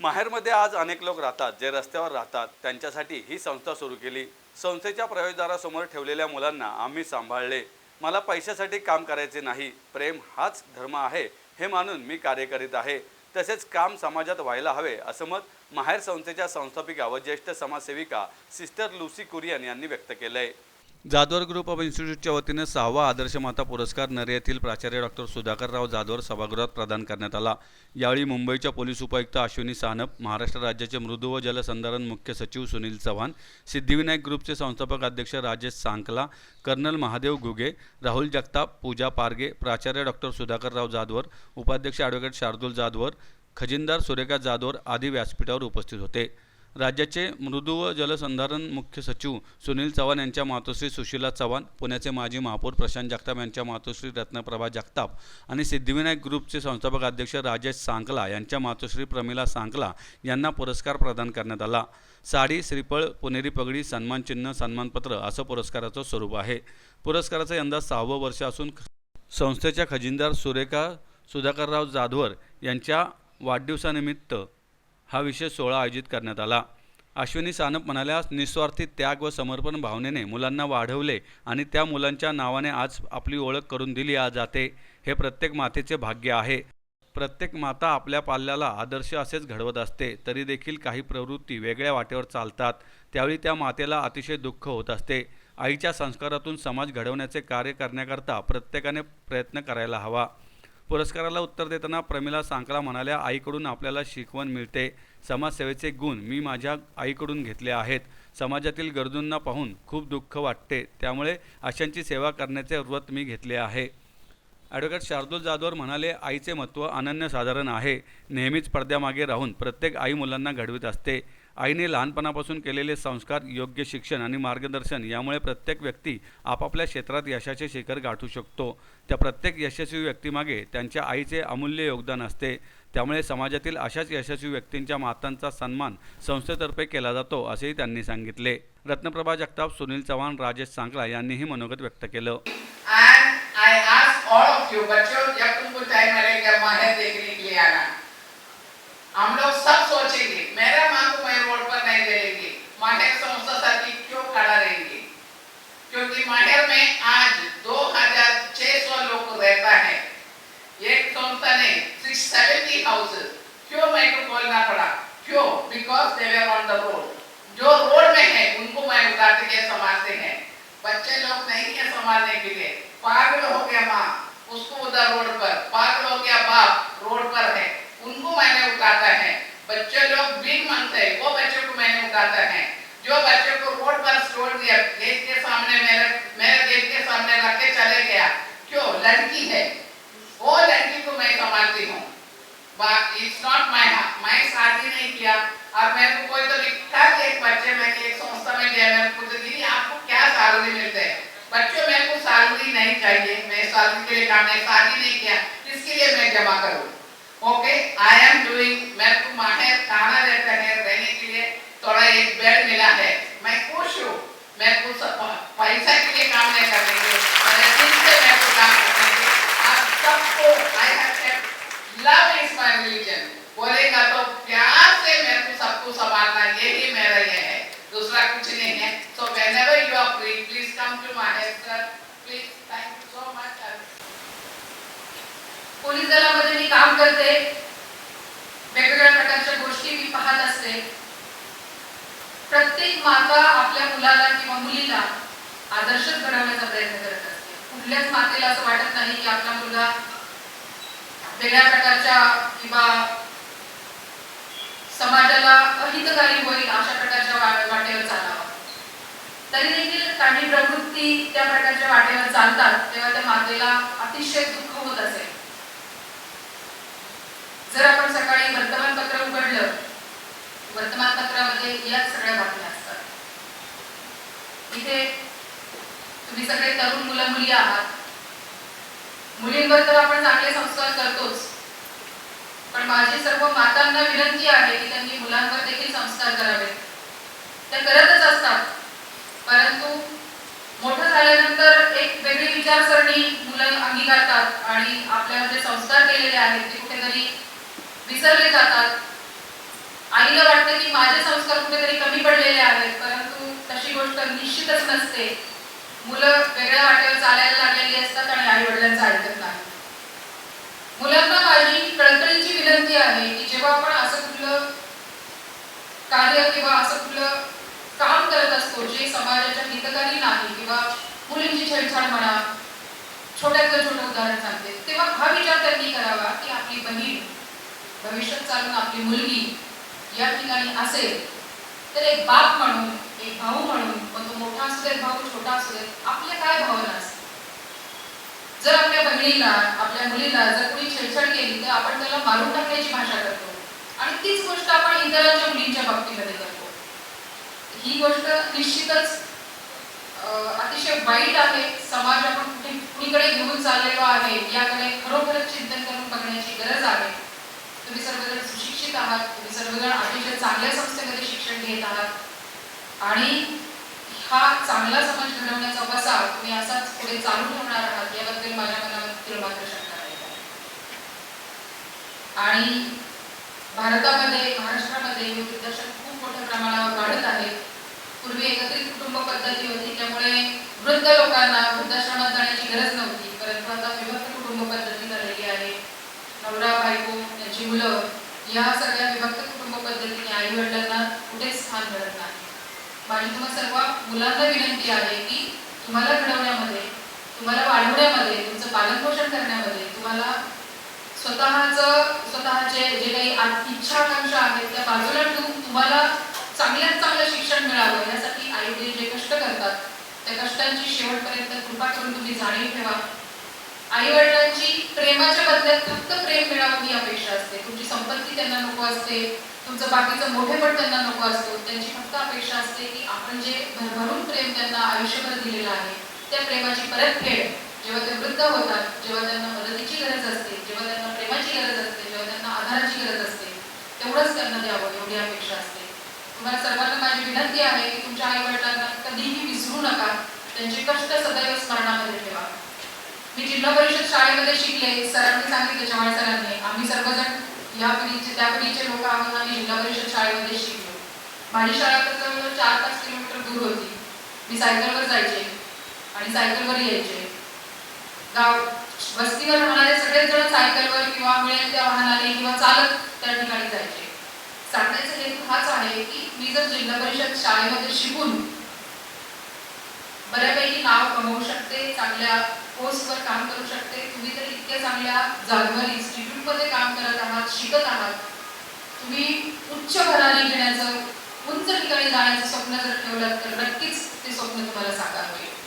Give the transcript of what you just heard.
माहेरमध्ये आज अनेक लोक राहतात जे रस्त्यावर राहतात. त्यांच्यासाठी ही संस्था सुरू केली. संस्थेच्या प्रवेशदारासमोर ठेवलेल्या मुलांना आम्ही सांभाळले. मला पैशासाठी काम करायचे नाही. प्रेम हाच धर्म आहे हे मानून मी कार्य करीत आहे. तसेच काम समाजात व्हायला हवे असं मत माहेर संस्थेच्या संस्थापिका व ज्येष्ठ समाजसेविका सिस्टर लुसी कुरियन यांनी व्यक्त केलं आहे जाधवर ग्रुप ऑफ इन्स्टिट्यूटच्या वतीने सहावा आदर्श माता पुरस्कार नरे येथील प्राचार्य डॉक्टर सुधाकरराव जाधवर सभागृहात प्रदान करण्यात आला. यावेळी मुंबईच्या पोलीस उपायुक्त अश्विनी सानप महाराष्ट्र राज्याचे मृदू व जलसंधारण मुख्य सचिव सुनील चव्हाण सिद्धिविनायक ग्रुपचे संस्थापक अध्यक्ष राजेश सांकला कर्नल महादेव घुगे राहुल जगताप पूजा पारगे प्राचार्य डॉक्टर सुधाकरराव जाधवर उपाध्यक्ष ॲडव्होकेट शार्दूल जाधवर खजिनदार सुरेखा जाधवर आदी व्यासपीठावर उपस्थित होते. राज्याचे मृदू व जलसंधारण मुख्य सचिव सुनील चव्हाण यांच्या मातोश्री सुशीला चव्हाण पुण्याचे माजी महापौर प्रशांत जगताप यांच्या मातोश्री रत्नप्रभा जगताप आणि सिद्धिविनायक ग्रुपचे संस्थापक अध्यक्ष राजेश सांकला यांच्या मातोश्री प्रमिला सांकला यांना पुरस्कार प्रदान करण्यात आला. साडी श्रीफळ पुणेरी पगडी सन्मानचिन्ह सन्मानपत्र असं पुरस्काराचं स्वरूप आहे. पुरस्काराचं यंदा सहावं वर्ष असून संस्थेच्या खजिनदार सुरेखा सुधाकरराव जाधवर यांच्या वाढदिवसानिमित्त हा विशेष सोहळा आयोजित करण्यात आला. अश्विनी सानप म्हणाल्या निस्वार्थी त्याग व समर्पण भावनेने मुलांना वाढवले आणि त्या मुलांच्या नावाने आज आपली ओळख करून दिली आज जाते. हे प्रत्येक मातेचे भाग्य आहे. प्रत्येक माता आपल्या पाल्याला आदर्श असेच घडवत असते तरी देखील काही प्रवृत्ती वेगळ्या वाटेवर चालतात. त्यावेळी त्या मातेला अतिशय दुःख होत असते. आईच्या संस्कारातून समाज घडवण्याचे कार्य करण्याकरता प्रत्येकाने प्रयत्न करायला हवा. पुरस्काराला उत्तर देताना प्रमिला सांकळा म्हणाल्या आईकडून आपल्याला शिकवण मिळते. समाजसेवेचे गुण मी माझ्या आईकडून घेतले आहेत. समाजातील गरजूंना पाहून खूप दुःख वाटते. त्यामुळे अशांची सेवा करण्याचे व्रत मी घेतले आहे. ॲडव्होकेट शार्दूल जाधवर म्हणाले आईचे महत्त्व अनन्यसाधारण आहे. नेहमीच पडद्यामागे राहून प्रत्येक आई मुलांना घडवित असते. आईने लहानपणापासून केलेले संस्कार योग्य शिक्षण आणि मार्गदर्शन यामुळे प्रत्येक व्यक्ती आपापल्या क्षेत्रात यशाचे शिखर गाठू शकतो. त्या प्रत्येक यशस्वी व्यक्तीमागे त्यांच्या आईचे अमूल्य योगदान असते. त्यामुळे समाजातील अशाच यशस्वी व्यक्तींच्या मातांचा सन्मान संस्थेतर्फे केला जातो असेही त्यांनी सांगितले. रत्नप्रभा जगताप सुनील चव्हाण राजेश सांगला यांनीही मनोगत व्यक्त केलं. And ask all of you बच्चों जब तुमको टाइम मिलेगा माहे देखने के लिए आना। हम लोग सब सोचेंगे, मेरा माँ को मैं रोड पर नहीं देंगे माहिर संस्था साथी क्यों खड़ा रहेंगे? क्योंकि माहिर में आज 2600 लोग रहता है। एक संस्था ने 670 हाउसेस क्यों मैं को बोलना पड़ा? क्यों? Because they were on the road जो रोड में है, उनको मैं उतारते के संभालते हैं। बच्चे लोग नहीं है संभालने के लिए। पागल हो गया माँ, उसको उधर रोड पर। पागल हो गया बाप, रोड पर है। उनको मैंने उतारता है। बच्चे लोग बिग मांगते हैं, वो बच्चों को मैंने उतारता है। जो बच्चों को रोड पर छोड़ दिया गेट के सामने मेरे मेरे गेट के सामने रख के चले गया, क्यों? लड़की है। वो लड़की को मैं संभालती हूँ। इट्स नॉट माय मैं शादी नहीं किया। और मेरे को कोई तो लिखा कि एक बच्चे में, एक संस्था में गया, मेरे को तो दीदी आपको क्या सैलरी मिलते हैं? बच्चों, मेरे को सैलरी नहीं चाहिए। मैं सैलरी के लिए काम नहीं शादी नहीं किया। इसके लिए मैं जमा करूँ? ओके आई एम डूइंग मेरे को माहिर खाना देता है, रहने के लिए थोड़ा एक बेड मिला है। मैं खुश हूँ। मेरे को सब पैसा के लिए काम नहीं करने के मेरे दिल से मेरे को काम करने के आप सबको I have kept love is my religion बोलेगा तो प्यार से मेरे को सबको संभालना, यही मेरा ये है। दूसरा कुछ नहीं है। So you are free, please come to my head sir please, thank you so much police मी काम करते वेगवेगळ्या प्रकारच्या गोष्टी मी पाहत असते. प्रत्येक माता आपल्या मुलाला किंवा मुलीला आदर्शच घडवण्याचा प्रयत्न करत असते. कुठल्याच मातेला असं वाटत नाही की आपला मुलगा वेगळ्या प्रकारच्या किंवा समाजाला अहितकारी होईल अशा प्रकारच्या वा- वाटेवर चालावा. तरी देखील काही प्रवृत्ती त्या प्रकारच्या वाटेवर चालतात तेव्हा त्या मातेला अतिशय दुःख होत असेल जर आपण सकाळी वर्तमानपत्र उघडलं वर्तमानपत्रामध्ये या सगळ्या बातम्या असतात. इथे तुम्ही सगळे तरुण मुलं मुली आहात. मुलींवर तर आपण चांगले संस्कार करतोच. पण माझी सर्व मातांना विनंती आहे की त्यांनी मुलांवर देखील संस्कार करावेत. ते करतच असतात. परंतु मोठं झाल्यानंतर एक वेगळी विचारसरणी मुलं अंगीकारतात आणि आपल्यामध्ये संस्कार केलेले आहेत ते कुठेतरी विसरले जातात. आईला वाटतं की माझे संस्कार कुठेतरी कमी पडलेले आहेत परंतु तशी गोष्ट निश्चितच नसते. मुलं वेगळ्या वाटेवर चालायला लागलेली असतात आणि आई वडिलांचं ऐकत नाही. मुलांना माझी कळकळीची विनंती आहे की जेव्हा आपण असं कुठलं कार्य किंवा असं कुठलं काम करत असतो जे समाजाच्या हितकारी नाही किंवा मुलींची छेडछाड म्हणा छोट्यातलं छोटं उदाहरण सांगते तेव्हा हा विचार त्यांनी करावा की आपली बहीण भविष्यात चालून आपली मुलगी या ठिकाणी असेल तर एक बाप म्हणून एक भाऊ म्हणून मग तो मोठा असू देत भाऊ छोटा असू देत आपल्या काय भावना असते जर आपल्या बहिणीला आपल्या मुलीला जर कोणी छेडछाड केली तर आपण त्याला मारून टाकण्याची भाषा करतो. आणि तीच गोष्ट आपण इतरांच्या मुलींच्या बाबतीमध्ये करतो. ही गोष्ट निश्चितच अं, अतिशय वाईट आहे. समाज आपण कुठे कुणीकडे घेऊन चाललेलो आहे याकडे खरोखरच चिंतन करून बघण्याची गरज आहे. तुम्ही सर्वजण सुशिक्षित आहात तुम्ही सर्वजण अतिशय चांगल्या संस्थेमध्ये शिक्षण घेत आहात. आणि हा चांगला समाज घडवण्याचा वसा तुम्ही असाच पुढे चालू ठेवणार आहात याबद्दल माझ्या मनामध्ये मात्र शंका नाही आणि भारतामध्ये महाराष्ट्रामध्ये हे वृद्धाश्रम खूप मोठ्या प्रमाणावर वाढत आहे. पूर्वी एकत्रित कुटुंब पद्धती होती त्यामुळे वृद्ध लोकांना वृद्धाश्रमात जाण्याची गरज नव्हती परंतु आता विभक्त कुटुंब पद्धती झालेली आहे नवरा बायको त्यांची मुलं या सगळ्या विभक्त कुटुंब पद्धतीने आई वडिलांना कुठेच स्थान मिळत नाही. माझी तुम्हा सर्व मुलांना विनंती आहे की तुम्हाला घडवण्यामध्ये तुम्हाला वाढवण्यामध्ये तुमचं पालनपोषण करण्यामध्ये तुम्हाला स्वतःचं स्वतःचे जे काही इच्छा आकांक्षा आहेत त्या बाजूला ठेवून तुम्हाला चांगल्यात चांगलं शिक्षण मिळावं यासाठी आई वडील जे कष्ट करतात त्या कष्टांची शेवटपर्यंत कृपा करून तुम्ही जाणीव ठेवा. आई वडिलांची प्रेमाच्या बदल्यात फक्त प्रेम मिळावं ही अपेक्षा असते. तुमची संपत्ती त्यांना नको असते तुमचं बाकीचं मोठेपण त्यांना नको असतो. त्यांची फक्त अपेक्षा असते की आपण जे भरभरून प्रेम त्यांना आयुष्यभर दिलेलं आहे त्या प्रेमाची परतफेड जेव्हा ते वृद्ध होतात जेव्हा त्यांना मदतीची गरज असते जेव्हा त्यांना प्रेमाची गरज असते जेव्हा त्यांना आधाराची गरज असते तेवढंच त्यांना द्यावं एवढी अपेक्षा असते. तुम्हाला सर्वांना माझी विनंती आहे की तुमच्या आई वडिलांना कधीही विसरू नका. त्यांचे कष्ट सदैव स्मरणामध्ये ठेवा. मी जिल्हा परिषद शाळेमध्ये शिकले सरांनी सांगितले चव्हाण सरांनी. आम्ही सर्वजण या पिढीचे त्या पिढीचे लोक आहोत आम्ही जिल्हा परिषद शाळेमध्ये शिकलो. माझी शाळा जवळजवळ चार पाच किलोमीटर दूर होती. मी सायकलवर जायचे आणि सायकलवर यायचे. गाव वस्तीवर राहणारे सगळेच जण सायकलवर किंवा मिळेल त्या वाहनाने किंवा चालत त्या ठिकाणी जायचे. सांगण्याचा हेतू हाच आहे की मी जर जिल्हा परिषद शाळेमध्ये शिकून बऱ्यापैकी नाव कमवू शकते चांगल्या पोस्टवर काम करू शकते. तुम्ही तर इतक्या चांगल्या जागेवर इन्स्टिट्यूटमध्ये काम करत आहात शिकत आहात. तुम्ही उच्च भरारी घेण्याचं उंच ठिकाणी जाण्याचं स्वप्न जर ठेवलं तर नक्कीच ते स्वप्न तुम्हाला साकार होईल